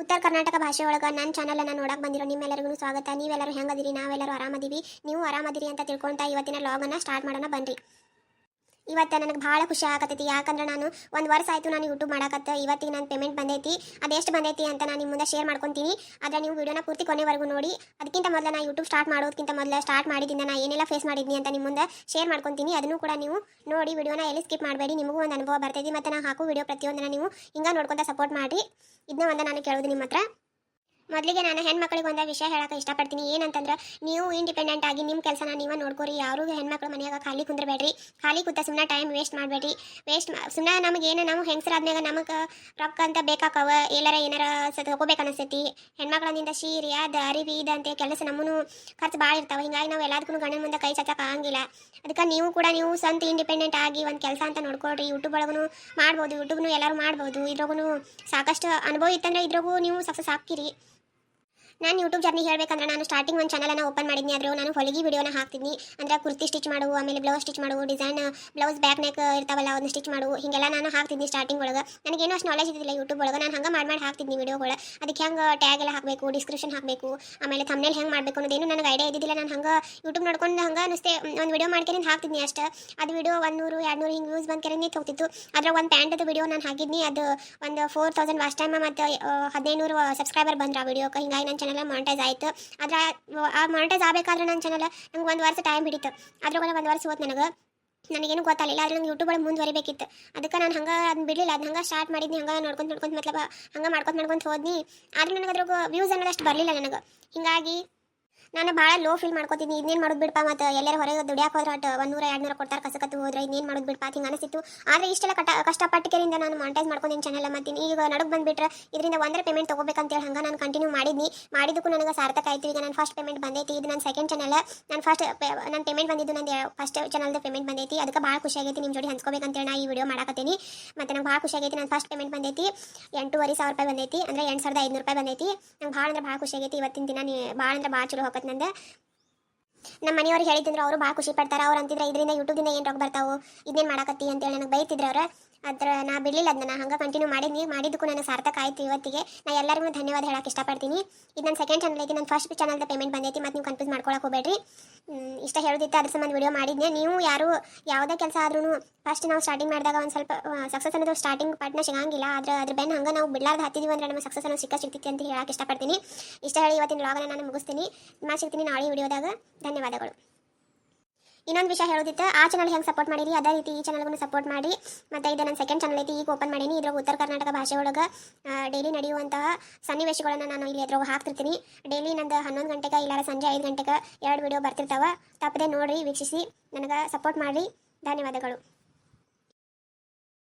ಉತ್ತರ ಕರ್ನಾಟಕ ಭಾಷೆ ಒಳಗೆ ನನ್ನ ಅನ್ನ ನೋಡಕ್ಕೆ ಬಂದಿರೋ ನಿಮ್ಮೆಲ್ಲರಿಗೂ ಸ್ವಾಗತ. ನೀವೆಲ್ಲರೂ ಹೆಂಗದಿರಿ? ನಾವೆಲ್ಲರೂ ಆರಾಮದಿವಿ. ನೀವು ಆರಾಮದಿರಿ ಅಂತ ತಿಳ್ಕೊಂತ ಇವತ್ತಿನ ಲಾಗನ್ನು ಸ್ಟಾರ್ಟ್ ಮಾಡೋಣ. ಬನ್ರಿ. ಇವತ್ತು ನನಗೆ ಭಾಳ ಖುಷಿ ಆಗತೈತಿ ಯಾಕಂದ್ರೆ ನಾನು ಒಂದು ವರ್ಷ ಆಯಿತು ನಾನು ಯೂಟ್ಯೂಬ್ ಮಾಡಕತ್ತೆ. ಇವತ್ತಿಗೆ ನನ್ನ ಪೇಮೆಂಟ್ ಬಂದೈತಿ. ಅದೆಷ್ಟು ಬಂದೈತಿ ಅಂತ ನಾನು ನಿಮ್ಮ ಮುಂದೆ ಶೇರ್ ಮಾಡ್ಕೊತೀನಿ. ಆದರೆ ನೀವು ವಿಡಿಯೋನ ಪೂರ್ತಿ ಕೊನೆವರೆಗೂ ನೋಡಿ. ಅದಕ್ಕಿಂತ ಮೊದಲು ನಾನು ಯೂಟ್ಯೂಬ್ ಸ್ಟಾರ್ಟ್ ಮಾಡೋದಕ್ಕಿಂತ ಮೊದಲು ಸ್ಟಾರ್ಟ್ ಮಾಡಿದ್ದೀನಿ ನಾನು ಏನೆಲ್ಲ ಫೇಸ್ ಮಾಡಿದ್ನಿ ಅಂತ ನಿಮ್ಮ ಮುಂದೆ ಶೇರ್ ಮಾಡ್ಕೊತೀನಿ. ಅದನ್ನು ಕೂಡ ನೀವು ನೋಡಿ ವಿಡಿಯೋನ ಎಲ್ಲಿ ಸ್ಕಿಪ್ ಮಾಡಬೇಡಿ. ನಿಮಗೂ ಒಂದು ಅನುಭವ ಬರ್ತೈತಿ. ಮತ್ತು ನಾನು ಹಾಕೋ ವಿಡಿಯೋ ಪ್ರತಿಯೊಂದನ್ನು ನೀವು ಹಿಂಗೆ ನೋಡ್ಕೊಂತ ಸಪೋರ್ಟ್ ಮಾಡಿ ಇದನ್ನ ಒಂದು ನಾನು ಕೇಳೋದು ನಿಮ್ಮ ಹತ್ರ ಮೊದಲಿಗೆ ನಾನು ಹೆಣ್ಮಕ್ಳಿಗೆ ಒಂದೇ ವಿಷಯ ಹೇಳಕ್ಕೆ ಇಷ್ಟಪಡ್ತೀನಿ. ಏನಂತಂದ್ರೆ, ನೀವು ಇಂಡಿಪೆಂಡೆಂಟ್ ಆಗಿ ನಿಮ್ಮ ಕೆಲಸನ ನೀವು ನೋಡ್ಕೋರಿ. ಯಾರು ಹೆಣ್ಮಕ್ಳು ಮನೆಯಾಗ ಖಾಲಿ ಕುಂದ್ರಬೇಡ್ರಿ. ಖಾಲಿ ಕೂತ ಸುಮ್ಮನೆ ಟೈಮ್ ವೇಸ್ಟ್ ಮಾಡಬೇಡ್ರಿ. ವೇಸ್ಟ್ ಸುಮ್ಮನೆ ನಮಗೆ ಏನು ನಾವು ಹೆಂಗಸರಾದ್ಮ್ಯಾಗ ನಮಗೆ ರೊಕ್ಕ ಅಂತ ಬೇಕಾಕವ. ಎಲ್ಲಾರ ಏನಾರ ತಗೋಬೇಕು ಅನಿಸ್ತೈತಿ. ಹೆಣ್ಮಕ್ಳಿಂದ ಸೀರೆ ಅದ ಅರಿವಿ ಇದಂತೆ ಕೆಲಸ ನಮ್ಮನ್ನು ಖರ್ಚು ಭಾಳ ಇರ್ತಾವೆ. ಹಿಂಗಾಗಿ ನಾವು ಎಲ್ಲದಕ್ಕೂ ಗಂಡನ ಮುಂದೆ ಕೈ ಚಾಚಕ್ಕೆ ಆಗಂಗಿಲ್ಲ. ಅದಕ್ಕೆ ನೀವು ಕೂಡ ನೀವು ಸ್ವಂತ ಇಂಡಿಪೆಂಡೆಂಟ್ ಆಗಿ ಒಂದು ಕೆಲಸ ಅಂತ ನೋಡ್ಕೊಳ್ರಿ. ಯೂಟ್ಯೂಬ್ ಒಳಗೂ ಮಾಡ್ಬೋದು. ಯೂಟ್ಯೂಬ್ನು ಎಲ್ಲರೂ ಮಾಡ್ಬೋದು. ಇದ್ರಾಗೂ ಸಾಕಷ್ಟು ಅನುಭವ ಇತ್ತಂದ್ರೆ ಇದ್ರಾಗೂ ನೀವು ಸಕ್ಸಸ್ ಹಾಕಿರಿ ನಾನು ಯೂಟ್ಯೂಬ್ ಜರ್ನಿ ಹೇಳಬೇಕಂದ್ರೆ ನಾನು ಸ್ಟಾರ್ಟಿಂಗ್ ಒಂದು ಚಾನಲನ್ನು ಓಪನ್ ಮಾಡಿದ್ನಿ. ಆದರೂ ನಾನು ಹೊಲಿಗೆ ವಿಡಿಯೋನ ಹಾಕ್ತಿದ್ನಿ. ಅಂದರೆ ಕುರ್ತಿ ಸ್ಟಿಚ್ ಮಾಡುವು ಆಮೇಲೆ ಬ್ಲೌಸ್ ಸ್ಟಿಚ್ ಮಾಡುವು ಡಿಸೈನ್ ಬ್ಲೌಸ್ ಬ್ಯಾಕ್ ನೆಕ್ ಇರ್ತಾವಲ್ಲ, ಅದನ್ನ ಸ್ಟಿಚ್ ಮಾಡುವು ಹಿಂಗೆಲ್ಲ ನಾನು ಹಾಕ್ತಿದ್ನಿ ಸ್ಟಾರ್ಟಿಂಗ್ ಒಳಗೆ. ನನಗೇನು ಅಷ್ಟು ನಾಲೆಜ್ ಇದ್ದಿಲ್ಲ ಯೂಟ್ಯೂಬ್ ಒಳಗೆ. ನಾನು ಹಂಗೆ ಮಾಡಿ ಮಾಡಿ ಹಾಕ್ತಿದ್ನಿ ವಿಡಿಯೋಗಳು ಅದಕ್ಕೆ ಹೆಂಗೆ ಟ್ಯಾಗ್ ಎಲ್ಲ ಹಾಕಬೇಕು ಡಿಸ್ಕ್ರಿಪ್ಷನ್ ಹಾಕಬೇಕು, ಆಮೇಲೆ ಥಂಬ್ನೇಲ್ ಹೆಂಗೆ ಮಾಡಬೇಕು ಅನ್ನೋದೇನು ನನಗೆ ಐಡಿಯಾ ಇದ್ದಿದ್ದಿಲ್ಲ. ನಾನು ಹಂಗೆ ಯೂಟ್ಯೂಬ್ ನೋಡ್ಕೊಂಡು ಹಂಗೆ ಅನಿಸ್ತೆ ಒಂದು ವಿಡಿಯೋ ಮಾಡ್ಕೊಂಡು ಹಾಕ್ತಿದ್ನಿ ಅಷ್ಟೇ. ಅದು ವಿಡಿಯೋ ಒಂದು ನೂರು ಎರಡು ನೂರು ಹಿಂಗೆ ವ್ಯೂಸ್ ಬಂದು ಕೆರೆ ನಿಂತು ಹೋಗ್ತಿತ್ತು ಅದರ ಒಂದು ಪ್ಯಾಂಟದ ವಿಡಿಯೋ ನಾನು ಹಾಕಿದ್ನಿ. ಅದು ಒಂದು ಫೋರ್ ತೌಸಂಡ್ ವಾಸ್ಟ್ ಟೈಮ್ ಮತ್ತು ಹದಿನೈದು ನೂರು ಸಬ್ಸ್ಕ್ರೈಬರ್ ಬಂದ್ರು ಆ ವಿಡಿಯೋಕ್ಕೆ ಹಿಂಗಾಗಿ ನನ್ನ ಚಾನಲ್ ಮಾನಿಟೈಸ್ ಆಯಿತು. ಆದ್ರೆ ಆ ಮಾನಿಟೈಸ್ ಆಗಬೇಕಾದ್ರೆ ನನ್ನ ಚಾನಲ್ ನಂಗೆ ಒಂದು ವರ್ಷ ಟೈಮ್ ಹಿಡಿತು. ಅದ್ರೊಳಗೆ ಒಂದು ವರ್ಷ ಹೋತ್ ನನಗೆ. ನನಗೇನು ಗೊತ್ತಾಗಲಿಲ್ಲ, ಆದರೆ ನಂಗೆ ಯೂಟ್ಯೂಬ್ ಒಳಗೆ ಮುಂದುವರಿಬೇಕಿತ್ತು. ಅದಕ್ಕೆ ನಾನು ಹಂಗೆ ಅದನ್ನ ಬಿಡಲಿಲ್ಲ ಅದು ಹಂಗೆ ಸ್ಟಾರ್ಟ್ ಮಾಡಿದ್ನಿ, ಹಂಗೆ ನೋಡ್ಕೊಂಡು ನೋಡ್ಕೊಂತ ಮತ್ಲಬ ಹಂಗೆ ಮಾಡ್ಕೊಂತ ಮಾಡ್ಕೊಂತ ಹೋದ್ನಿ. ಆದರೆ ನನಗೆ ಅದ್ರಾಗ ವ್ಯೂಸ್ ಅನ್ನೋದಷ್ಟು ಬರಲಿಲ್ಲ ನನಗೆ. ಹಿಂಗಾಗಿ ನಾನು ಭಾಳ ಲೋ ಫೀಲ್ ಮಾಡ್ಕೋತೀನಿ. ಇನ್ನೇನು ಮಾಡೋದು ಬಿಡಪ್ಪ ಮತ್ತು ಎಲ್ಲರ ಹೊರಗೆ ದುಡಿಯಾಕೆ ಹೋದ್ರೆ ಅಟ್ ಒಂದೂರ ನೂರ ಎರಡು ನೂರ ಕೊಡ್ತಾರೆ ಕಸಕತ್ತು ಹೋದ್ರೆ ಇನ್ನೇನು ಮಾಡೋದು ಬಿಡಪ್ಪ ಹಿಂಗೆ ಅನಿಸಿತ್ತು ಆದರೆ ಇಷ್ಟೆಲ್ಲ ಕಟ ಕಷ್ಟಪಟ್ಟಿಕೆರಿಂದ ನಾನು ಮಾನಿಟೈಸ್ ಮಾಡ್ಕೊಂಡಿನಿ ಚಾನಲ್ ಮತ್ತು ಈಗ ನಡುಗೆ ಬಂದುಬಿಟ್ರೆ ಇದರಿಂದ ಒಂದರ ಪೇಮೆಂಟ್ ತೊಗೋಬೇಕಂತೇಳಿ ಹಂಗೆ ನಾನು ಕಂಟಿನ್ಯೂ ಮಾಡಿದ್ನಿ. ಮಾಡಿದಕ್ಕೂ ನನಗೆ ಸಾರ್ಥಕ ಆಯಿತು. ಈಗ ನಾನು ಫಸ್ಟ್ ಪೇಮೆಂಟ್ ಬಂದೈತಿ. ಇದು ನನ್ನ ಸೆಕೆಂಡ್ ಚಾನಲ್ ನಾನು ಫಸ್ಟ್ ನನ್ನ ಪೇಮೆಂಟ್ ಬಂದಿದ್ದು ನಂದು ಫಸ್ಟ್ ಚಾನಲ್ದ ಪೇಮೆಂಟ್ ಬಂದೈತಿ. ಅದಕ್ಕೆ ಭಾಳ ಖುಷಿ ಆಗೈತಿ ನಿಮ್ಮ ಜೋಡಿ ಹಂಚ್ಕೋಬೇಕಂತೇಳಿ ನಾ ಈ ವಿಡಿಯೋ ಮಾಡಕತ್ತೀನಿ. ಮತ್ತು ನಂಗೆ ಭಾಳ ಖುಷಿ ಆಗೈತಿ ನನ್ನ ಫಸ್ಟ್ ಪೇಮೆಂಟ್ ಬಂದೈತಿ. ಎಂಟೂವರೆ ಸಾವಿರ ರೂಪಾಯಿ ಬಂದೈತಿ. ಅಂದರೆ ಎಂಟು ಸಾವಿರದ ಐದುನೂರು ರೂಪಾಯಿ ಬಂದೈತಿ. ನಂಗೆ ಭಾಳ ಅಂದ್ರೆ ಭಾಳ ಖುಷಿ ಆಗೈತಿ. ಇವತ್ತಿನ ದಿನ ಭಾಳ ಅಂದ್ರೆ ಭಾಳ ಚಲೋ ನಂದು ನಮ್ಮ ಮನೆಯವ್ರು ಹೇಳಿದ್ರು ಅವರು ಭಾಳ ಖುಷಿ ಪಡ್ತಾರೆ. ಅವ್ರು ಅಂತಿದ್ರೆ, ಇದರಿಂದ ಯೂಟ್ಯೂಬ್ದಿಂದ ಏನು ರೊಕ್ಕ ಬರ್ತಾವು? ಇದನ್ನೇನು ಮಾಡಕತ್ತಿ? ಅಂತೇಳಿ ನನಗೆ ಬೈತಿದ್ರು ಅವ್ರು. ಅದ್ರ ನಾ ಬಿಡಲಿಲ್ಲ ಅದನ್ನ ಹಂಗೆ ಕಂಟಿನ್ಯೂ ಮಾಡಿದ್ನಿ ಮಾಡಿದ್ದಕ್ಕೂ ನನಗೆ ಸಾರ್ಥಕ ಆಯ್ತು ಇವತ್ತಿಗೆ. ನಾ ಎಲ್ಲರಿಗೂ ಧನ್ಯವಾದ ಹೇಳಕ್ಕೆ ಇಷ್ಟಪಡ್ತೀನಿ. ಇದು ನನ್ನ ಸೆಕೆಂಡ್ ಚಾನಲ್ ಐತಿ ನನ್ನ ಫಸ್ಟ್ ಚಾನಲ್ದ ಪೇಮೆಂಟ್ ಬಂದೈತಿ, ಮತ್ತು ನೀವು ಕನ್ಫ್ಯೂಸ್ ಮಾಡ್ಕೊಳಕ್ಕೆ ಹೋಗಬೇಡ್ರಿ. ಇಷ್ಟ ಹೇಳೋದಿತ್ತು ಅದ್ರ ಸಂಬಂಧ ವಿಡಿಯೋ ಮಾಡಿದ್ನೆ. ನೀವು ಯಾರು, ಯಾವುದೇ ಕೆಲಸ ಆದ್ರೂ ಫಸ್ಟ್ ನಾವು ಸ್ಟಾರ್ಟಿಂಗ್ ಮಾಡಿದಾಗ ಒಂದು ಸ್ವಲ್ಪ ಸಕ್ಸಸ್ ಅನ್ನೋದು ಸ್ಟಾರ್ಟಿಂಗ್ ಪಾರ್ಟ್ನ ಸಿಗಂಗಿಲ್ಲ. ಆದ್ರೆ, ಅದ್ರ ಬೆನ್ ಹಂಗೆ ನಾವು ಬಿಡಲಾರ್ದು ಹತ್ತಿದೀವಿ ಅಂದ್ರೆ ನಮ್ಮ ಸಕ್ಸಸ್ ಅನ್ನೋ ಸಿಕ್ಕ ಸಿಗ್ತೈತಿ ಅಂತ ಹೇಳಕ್ಕೆ ಇಷ್ಟಪಡ್ತೀನಿ. ಇಷ್ಟ ಹೇಳಿ ಇವತ್ತಿನ ಲಾಗನ್ನ ನಾನು ಮುಗಿಸ್ತೀನಿ. ಮತ್ತೆ ಸಿಗ್ತೀನಿ ನಾಳೆ ವಿಡಿಯೋದಾಗ ಧನ್ಯವಾದಗಳು. ಇನ್ನೊಂದು ವಿಷಯ ಹೇಳೋದಿತ್ತು, ಆ ಚಾನಲ್ ಹೆಂಗೆ ಸಪೋರ್ಟ್ ಮಾಡಿರಿ, ಅದೇ ರೀತಿ ಈ ಚಾನಲ್ಗೂ ಸಪೋರ್ಟ್ ಮಾಡಿ. ಮತ್ತು ಇದು ನನ್ನ ಸೆಕೆಂಡ್ ಚಾನಲ್ ಐತಿ, ಈಗ ಓಪನ್ ಮಾಡೀನಿ. ಇದ್ರಾಗ ಉತ್ತರ ಕರ್ನಾಟಕ ಭಾಷೆ ಒಳಗೆ ಡೈಲಿ ನಡೆಯುವಂತಹ ಸನ್ನಿವೇಶಗಳನ್ನು ನಾನು ಇಲ್ಲಿ ಅದ್ರಾಗ ಹಾಕ್ತಿರ್ತೀನಿ. ಡೈಲಿ ನಂದು ಹನ್ನೊಂದು ಗಂಟೆಗೆ ಇಲ್ಲಾರ ಸಂಜೆ ಐದು ಗಂಟೆಗೆ ಎರಡು ವಿಡಿಯೋ ಬರ್ತಿರ್ತಾವೆ. ತಪ್ಪದೆ ನೋಡಿರಿ, ವೀಕ್ಷಿಸಿ. ನನಗೆ ಸಪೋರ್ಟ್ ಮಾಡಿರಿ. ಧನ್ಯವಾದಗಳು.